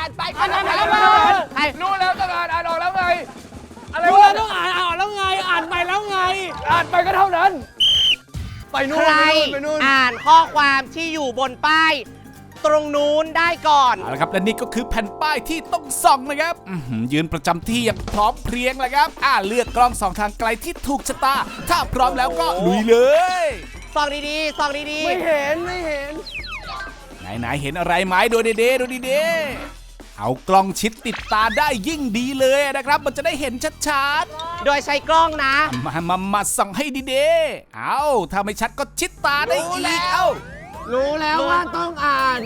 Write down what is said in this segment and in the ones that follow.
อ่านไปอ่านอ่านแล้วใครรู้แล้วต้องอ่านอ่านออกแล้วไงอะไรรู้วะแล้วต้องอ่านอ่านแล้วไง อ่านไปแล้วไง อ่านไปก็เท่านั้น ไปนู่นใครไปนู่นไปนู่นอ่านข้อความที่อยู่บนป้าย ตรงนู้นได้ก่อนเอาละครับและนี่ก็คือแผ่นป้ายที่ต้องส่องนะครับอื้อหือยืนประจำที่อย่างพร้อมเพรียงเลยครับ อ่าเลือกกล้องสองทางไกลที่ถูกชะตา ถ้าพร้อมแล้วก็ลุยเลย ส่องดีๆส่องดีไม่เห็นไม่เห็นไหนไหนๆเห็นอะไรไหมดูดีๆดูดีๆ เอากล้องชิดติดตาได้ยิ่งดีเลยนะครับ มันจะได้เห็นชัดๆโดยใช้กล้องนะ ๆ มามามาส่องให้ดีๆเอาถ้าไม่ชัดก็ชิดตาได้อีกเอ้า รู้แล้วว่าต้องอ่าน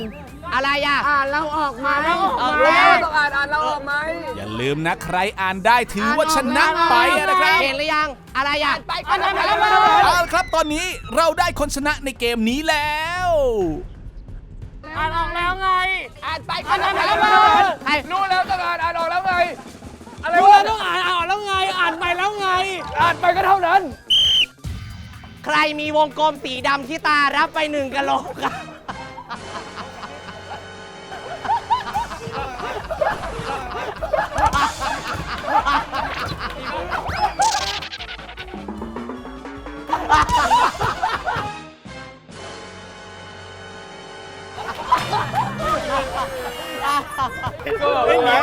อะไรอะ อ่านแล้วออกมาออกรู้แล้แล้ววต้องอ่านอ่านเราออกไหมอย่าลืมนะใครอ่านได้ถือว่าชนะไปนะครับ เห็นหรือยังอะไรอะ ไปอ่านอ่านแล้วเอาละครับตอนนี้เราได้คนชนะในเกมนี้แล้ว อ่านออกแล้วไง อ่านไปอ่านอ่านแล้วใครรู้แล้วต้องอ่านอ่านออกแล้วไง อะไรรู้วะแล้วต้องอ่านอ่านแล้วไง อ่านไปแล้วไง อ่านไปก็เท่านั้น ใครมีวงกลมสีดำที่ตารับไปหนึ่งกะโหลกค่ะ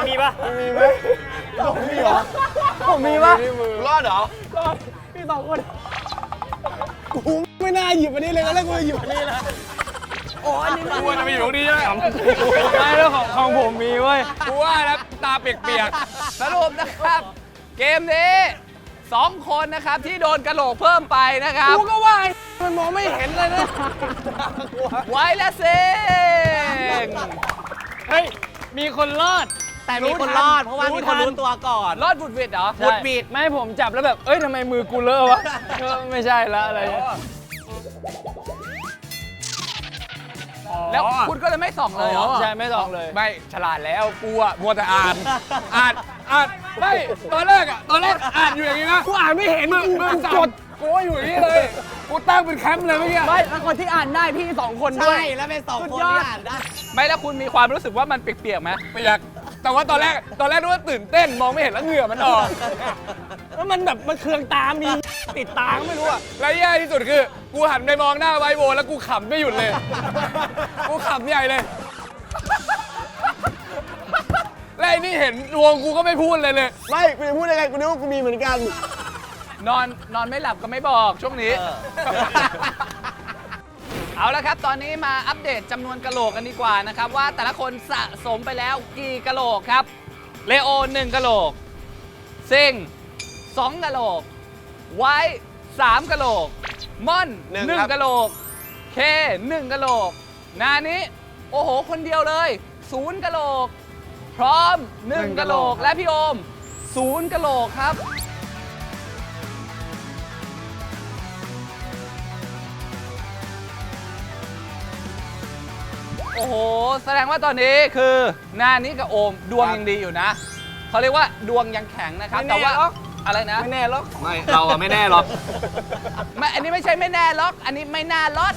มีปะผมมีปะรอดเหรอพี่สองคนกูไม่น่าหยิบอันนี้เลยตอนแรกกูจะหยิบอันนี้นะกูว่าจะไปอยู่ตรงนี้ใช่ไหมไม่แล้วของของผมมีเว้ยกูว่าแล้วตาเปียกๆสรุปนะครับ เกมนี้สองคนนะครับที่โดนกระโหลกเพิ่มไปนะครับกูก็ว่าไอ้มันมองไม่เห็นเลยนะไว้และเซง เฮ้ย มีคนรอดแต่มีคนรอด เพราะว่ามีคนรู้ตัวก่อน รอดบุดหวิดเหรอวุดหวิด ไม่ให้ผมจับแล้วแบบ เอ้ยทำไมมือกูเลอะวะเออไม่ใช่ละอะไรเนี่ยแล้วคุณก็เลยไม่ส่องเลยเหรอ ใช่ ไม่ต้องเลย ไม่ ฉลาดแล้วกูอะมัวแต่อ่าน อ่านอ่านไม่ตอนแรกอะตอนแรกอ่านอยู่อย่างนี้นะ กูอ่านไม่เห็นมึงมึงกดกูว่าอยู่อย่างนี้เลย กูตั้งเป็นแคมป์เลยเมื่อกี้ไม่แล้วคนที่อ่านได้พี่สองคนด้วใช่ยแล้วเป็นสองสุดคนยอดที่อ่านได้ ไม่แล้วคุณมีความรู้สึกว่ามันเปียกๆไหมเปียกแต่ว่าตอนแรกตอนแรกนึกว่าตื่นเต้นมองไม่เห็นแล้วเหงื่อมันออกแล้วมันแบบมันเคืองตามีติดตาก็ไม่รู้อะและแย่ที่สุดคือ กูหันไปมองหน้าไวโวแล้วกูขำไม่หยุดเลย กูขำใหญ่เลยและไอ้นี่เห็นดวงกูก็ไม่พูดเลยเลย ไม่กูจะพูดยังไงกูนึกว่ากูมีเหมือนกัน นอนนอนไม่หลับก็ไม่บอกช่วงนี้ เอาละครับ ตอนนี้มาอัปเดตจำนวนกะโหลกกันดีกว่านะครับ ว่าแต่ละคนสะสมไปแล้วกี่กะโหลกครับ เลโอหนึ่งกะโหลก ซิงสองกะโหลก ไว้สามกะโหลก ม่อนหนึ่งกะโหลก เคหนึ่งกะโหลก นานี้ โอ้โห คนเดียวเลยศูนย์กะโหลก พร้อมหนึ่งกะโหลก และพี่โอมศูนย์กะโหลกครับ โอ้โห แสดงว่าตอนนี้คือหน้านี้กับโอมดวงยังดีอยู่นะเขาเรียกว่าดวงยังแข็งนะครับ ไม่แน่แต่ว่าหรอก อะไรนะ ไม่แน่หรอก ไม่ เราอะไม่แน่หรอก ไม่ อันนี้ไม่ใช่ไม่แน่ล็อก อันนี้ไม่น่าล็อต